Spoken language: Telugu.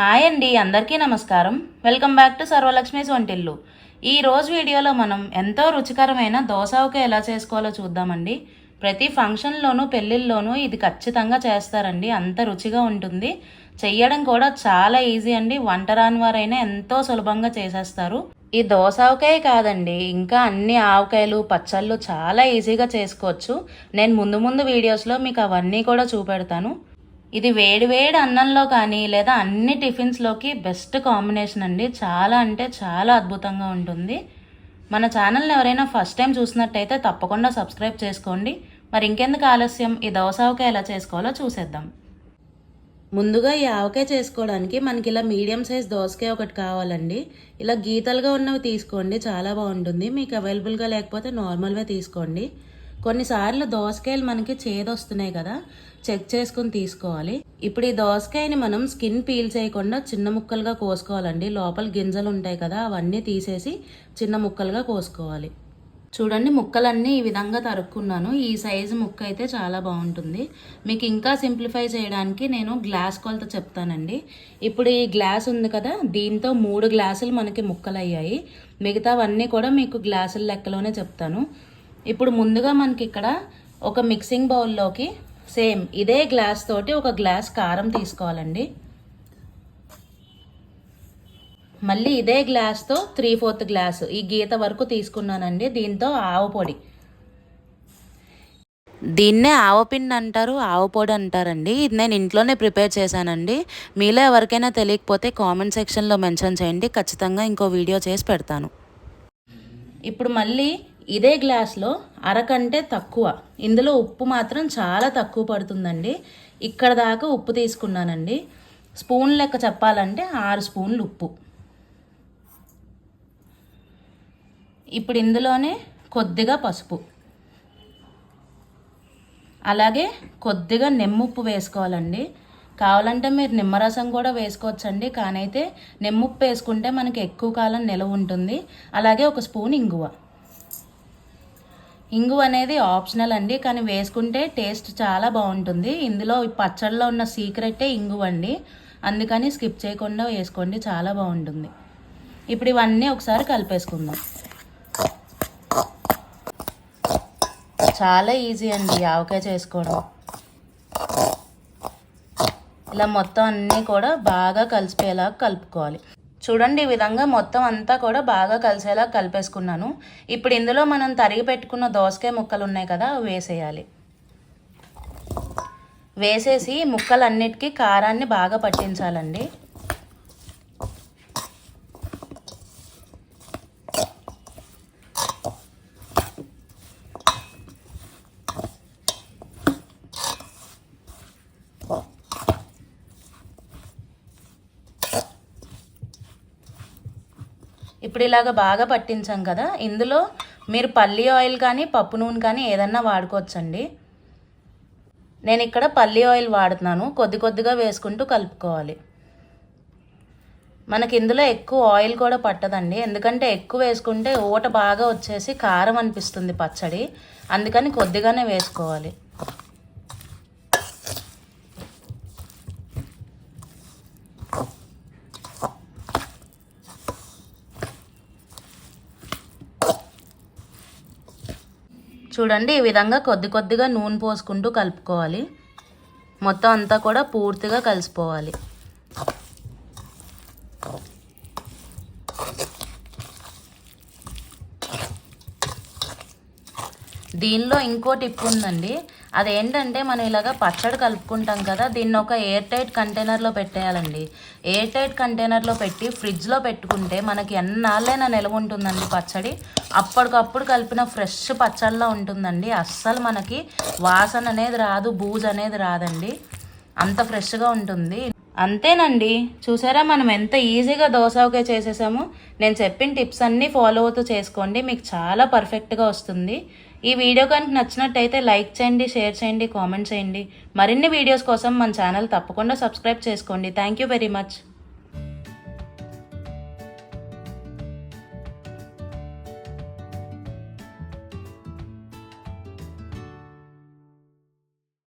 హాయ్ అండి అందరికీ నమస్కారం. వెల్కమ్ బ్యాక్ టు సర్వలక్ష్మీస్ వంటిల్లు. ఈ రోజు వీడియోలో మనం ఎంతో రుచికరమైన దోసవకాయ ఎలా చేసుకోవాలో చూద్దామండి. ప్రతి ఫంక్షన్లోనూ పెళ్ళిళ్ళలోనూ ఇది ఖచ్చితంగా చేస్తారండి. అంత రుచిగా ఉంటుంది. చెయ్యడం కూడా చాలా ఈజీ అండి. వంట రాని వారైనా ఎంతో సులభంగా చేసేస్తారు. ఈ దోసవకాయ కాదండి. ఇంకా అన్ని ఆవకాయలు పచ్చళ్ళు చాలా ఈజీగా చేసుకోవచ్చు. నేను ముందు ముందు వీడియోస్లో మీకు అవన్నీ కూడా చూపెడతాను. ఇది వేడివేడి అన్నంలో కానీ లేదా అన్ని టిఫిన్స్లోకి బెస్ట్ కాంబినేషన్ అండి. చాలా అంటే చాలా అద్భుతంగా ఉంటుంది. మన ఛానల్ని ఎవరైనా ఫస్ట్ టైం చూసినట్టయితే తప్పకుండా సబ్స్క్రైబ్ చేసుకోండి. మరి ఇంకెందుకు ఆలస్యం? ఈ దోసావకాయ ఎలా చేసుకోవాలో చూసేద్దాం. ముందుగా ఈ ఆవకాయ చేసుకోవడానికి మనకి ఇలా మీడియం సైజ్ దోసకాయ ఒకటి కావాలండి. ఇలా గీతలుగా ఉన్నవి తీసుకోండి చాలా బాగుంటుంది. మీకు అవైలబుల్గా లేకపోతే నార్మల్వే తీసుకోండి. కొన్నిసార్లు దోసకాయలు మనకి చేదొస్తున్నాయి కదా చెక్ చేసుకుని తీసుకోవాలి. ఇప్పుడు ఈ దోసకాయని మనం స్కిన్ పీల్ చేయకుండా చిన్న ముక్కలుగా కోసుకోవాలండి. లోపల గింజలు ఉంటాయి కదా అవన్నీ తీసేసి చిన్న ముక్కలుగా కోసుకోవాలి. చూడండి ముక్కలన్నీ ఈ విధంగా తరుక్కున్నాను. ఈ సైజు ముక్క అయితే చాలా బాగుంటుంది. మీకు ఇంకా సింప్లిఫై చేయడానికి నేను గ్లాస్ కొలత చెప్తానండి. ఇప్పుడు ఈ గ్లాస్ ఉంది కదా దీంతో మూడు గ్లాసులు మనకి ముక్కలు అయ్యాయి మిగతావన్నీ కూడా మీకు గ్లాసుల లెక్కలోనే చెప్తాను. ఇప్పుడు ముందుగా మనకి ఇక్కడ ఒక మిక్సింగ్ బౌల్లోకి సేమ్ ఇదే గ్లాస్ తోటి ఒక గ్లాస్ కారం తీసుకోవాలండి. మళ్ళీ ఇదే గ్లాస్తో త్రీ ఫోర్త్ గ్లాసు ఈ గీత వరకు తీసుకున్నానండి. దీంతో ఆవు పొడి. దీన్నే ఆవపిండి అంటారు ఆవపొడి అంటారండి. ఇది నేను ఇంట్లోనే ప్రిపేర్ చేశానండి. మీలో ఎవరికైనా తెలియకపోతే కామెంట్ సెక్షన్లో మెన్షన్ చేయండి. ఖచ్చితంగా ఇంకో వీడియో చేసి పెడతాను. ఇప్పుడు మళ్ళీ ఇదే గ్లాస్లో అరకంటే తక్కువ. ఇందులో ఉప్పు మాత్రం చాలా తక్కువ పడుతుందండి. ఇక్కడ దాకా ఉప్పు తీసుకున్నానండి. స్పూన్ లెక్క చెప్పాలంటే ఆరు స్పూన్లు ఉప్పు. ఇప్పుడు ఇందులోనే కొద్దిగా పసుపు. అలాగే కొద్దిగా నిమ్ముప్పు వేసుకోవాలండి. కావాలంటే మీరు నిమ్మరసం కూడా వేసుకోవచ్చండి. కానైతే నిమ్ముప్పు వేసుకుంటే మనకి ఎక్కువ కాలం నిలవ ఉంటుంది. అలాగే ఒక స్పూన్ ఇంగువ. ఇంగు అనేది ఆప్షనల్ అండి కానీ వేసుకుంటే టేస్ట్ చాలా బాగుంటుంది. ఇందులో పచ్చళ్ళలో ఉన్న సీక్రెటే ఇంగు అండి. అందుకని స్కిప్ చేయకుండా వేసుకోండి చాలా బాగుంటుంది. ఇప్పుడు ఇవన్నీ ఒకసారి కలిపేసుకుందాం. చాలా ఈజీ అండి ఆవకాయ చేసుకోవడం. ఇలా మొత్తం అన్నీ కూడా బాగా కలిసిపోయేలాగా కలుపుకోవాలి. చూడండి ఈ విధంగా మొత్తం అంతా కూడా బాగా కలిసేలా కలిపేసుకున్నాను. ఇప్పుడు ఇందులో మనం తరిగి పెట్టుకున్న దోసకాయ ముక్కలు ఉన్నాయి కదా అవి వేసేయాలి. వేసేసి ముక్కలన్నిటికీ కారాన్ని బాగా పట్టించాలండి. ఇప్పుడు ఇలాగ బాగా పట్టించాం కదా. ఇందులో మీరు పల్లి ఆయిల్ కానీ పప్పు నూనె కానీ ఏదన్నా వాడుకోవచ్చండి. నేను ఇక్కడ పల్లి ఆయిల్ వాడుతున్నాను. కొద్ది కొద్దిగా వేసుకుంటూ కలుపుకోవాలి. మనకి ఇందులో ఎక్కువ ఆయిల్ కూడా పట్టదండి. ఎందుకంటే ఎక్కువ వేసుకుంటే ఊట బాగా వచ్చేసి కారం అనిపిస్తుంది పచ్చడి. అందుకని కొద్దిగానే వేసుకోవాలి. చూడండి ఈ విధంగా కొద్ది కొద్దిగా నూనె పోసుకుంటూ కలుపుకోవాలి. మొత్తం అంతా కూడా పూర్తిగా కలిసిపోవాలి. దీనిలో ఇంకో టిప్ ఉందండి. అదేంటంటే మనం ఇలాగ పచ్చడి కలుపుకుంటాం కదా దీన్ని ఒక ఎయిర్ టైట్ కంటైనర్లో పెట్టేయాలండి. ఎయిర్ టైట్ కంటైనర్లో పెట్టి ఫ్రిడ్జ్లో పెట్టుకుంటే మనకి ఎన్నాళ్ళైనా నిల్వ ఉంటుందండి పచ్చడి. అప్పటికప్పుడు కలిపిన ఫ్రెష్ పచ్చడిలో ఉంటుందండి. అస్సలు మనకి వాసన అనేది రాదు బూజు అనేది రాదండి. అంత ఫ్రెష్గా ఉంటుంది. అంతేనండి. చూసారా మనం ఎంత ఈజీగా దోసకాయ చేసేసాము? నేను చెప్పిన టిప్స్ అన్నీ ఫాలో అవుతూ చేసుకోండి. మీకు చాలా పర్ఫెక్ట్గా వస్తుంది. ఈ వీడియో కనుక నచ్చినట్టయితే లైక్ చేయండి షేర్ చేయండి కామెంట్ చేయండి. మరిన్ని వీడియోస్ కోసం మన ఛానల్ తప్పకుండా సబ్స్క్రైబ్ చేసుకోండి. Thank you very much